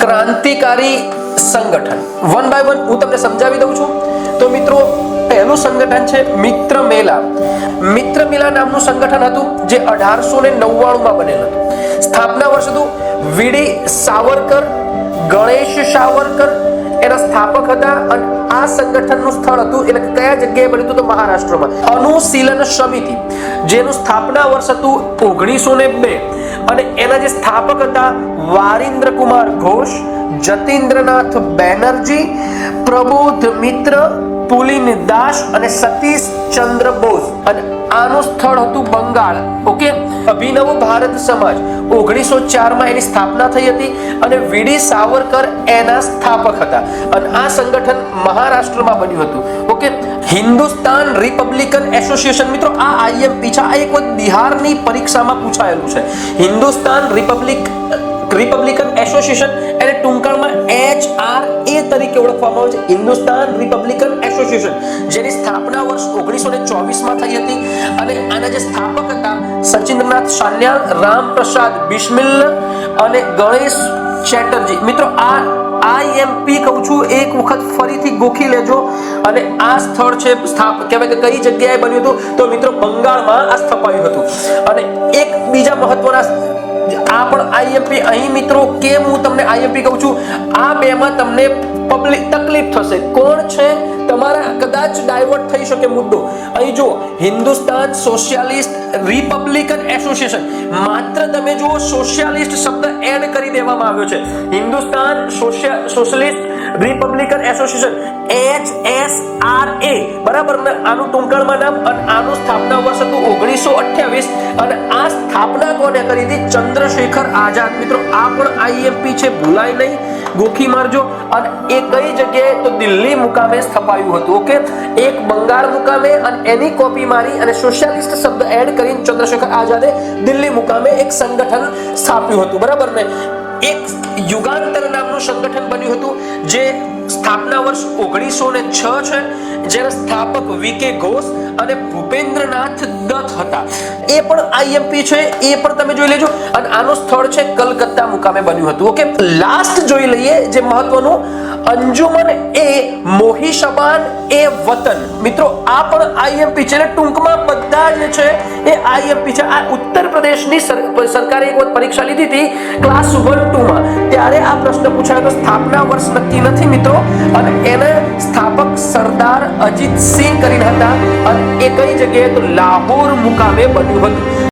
ક્રાંતિકારી સંગઠન. One by one હું તમને સમજાવી દઉં છું. તો મિત્રો, પહેલું સંગઠન છે મિત્ર મેલા. મિત્ર મેલા નામનું સંગઠન હતું જે અઢારસો ને નવ્વાણું માં બનેલ હતું. સ્થાપના વર્ષ હતું વીડી સાવરકર, ગણેશ સાવરકર એના સ્થાપક હતા અને આ સંગઠનનું સ્થળ હતું. એટલે કયા જગ્યાએ બન્યું હતું તો મહારાષ્ટ્રમાં. અનુશીલન સમિતિ, જેનું સ્થાપના વર્ષ હતું ઓગણીસો ને બે. અને એના જે સ્થાપક હતા વારિન્દ્ર કુમાર ઘોષ, જતીન્દ્રનાથ બેનર્જી, પ્રબોધ મિત્ર પુલિન દાસ અને સતીશ ચંદ્ર બોઝ. અને આનું સ્થળ હતું બંગાળ. ઓકે? અભિનવ ભારત સમાજ. ઓગણીસો ચારમાં એની સ્થાપના થઈ હતી અને વીડી સાવરકર એના સ્થાપક હતા. અને આ સંગઠન મહારાષ્ટ્રમાં બન્યું હતું. ઓકે? Hindustan Republican Association. મિત્રો, આ આઈએમપી છે. આ એક વખત બિહારની પરીક્ષામાં પૂછાયેલું છે. હિન્દુસ્તાન રિપબ્લિક, રિપબ્લિકન એસોસિએશન, એને ટૂંકાણમાં એચ આર એ તરીકે ઓળખવામાં આવે છે, હિન્દુસ્તાન રિપબ્લિકન એસોસિએશન, જેની સ્થાપના વર્ષ ઓગણીસો ને ચોવીસમાં થઈ હતી. અને આના જે સ્થાપક હતા, સચિન્દ્રનાથ સાન્યાલ રામપ્રસાદ બિસ્મિલ અને ગણેશ ચેટર્જી. મિત્રો, આ આઈએમપી કહું છું, એક વખત ફરીથી ગોખી લેજો. અને આ સ્થળ છે સ્થાપ, કહેવાય કે કઈ જગ્યાએ બન્યું હતું? તો મિત્રો, બંગાળમાં આ સ્થપાયું હતું. અને એક બીજા મહત્વના, આ પણ આઈએમપી અહીં મિત્રો કેમ હું તમને આઈએમપી કહું છું? આ બેમાં તમને પબ્લિક તકલીફ થશે. કોણ છે? તમારા કદાચ ડાયવર્ટ થઈ શકે મુદ્દો. અહીં જો હિન્દુસ્તાન સોશિયાલિસ્ટ રિપબ્લિકન એસોસિએશન માત્ર તમે જુઓ સોશિયાલિસ્ટ શબ્દ એડ કરી દેવામાં આવ્યો છે. Hindustan Socialist Republican Association H S R A બરાબર આનું ટૂંકાણમાં નામ અને આનું સ્થાપના વર્ષ હતું ઓગણીસો અઠ્યાવીસ અને સ્થાપના કોને કરી હતી ચંદ્રશેખર આઝાદ. મિત્રો, આ પણ આઈએમપી છે, ભૂલાય નહીં. ગોખી મારજો. અને એ કઈ જગ્યાએ તો દિલ્હી મુકામે સ્થપાયું હતું, ઓકે? એક બંગાળ મુકામે અને એની કોપી મારી અને સોશિયાલિસ્ટ શબ્દ એડ કરીને ચંદ્રશેખર આઝાદે દિલ્હી મુકામે એક સંગઠન સ્થાપ્યું હતું. બરાબર ને? એક યુગાંતર નામનું સંગઠન બન્યું હતું, જે સ્થાપના વર્ષ ઓગણીસો ને છ છે જેના સ્થાપક વીકે ઘોષ અને ભૂપેન્દ્રનાથ દત્ત હતા. એ પણ આઈએમપી છે, એ પણ તમે જોઈ લેજો. અને આનું સ્થળ છે કલકત્તા મુકામે બન્યું હતું ઓકે લાસ્ટ જોઈ લઈએ જે મહત્વનું અંજુમન એ મોહિશબાન એ વતન. મિત્રો, આ પણ આઈએમપી છે ટૂંકમાં બધા જે છે એ આઈએમપી છે. આ ઉત્તર પ્રદેશની સરકારે એક વખત પરીક્ષા લીધી હતી ક્લાસ વન ટુ માં ત્યારે આ પ્રશ્ન પૂછાયો તો સ્થાપના વર્ષ નક્કી નથી, મિત્રો. અને એને સ્થાપક સરદાર અજીત સિંહ કરીને હતા અને એ કઈ જગ્યાએ તો લાહોર મુકામે બન્યું હતું.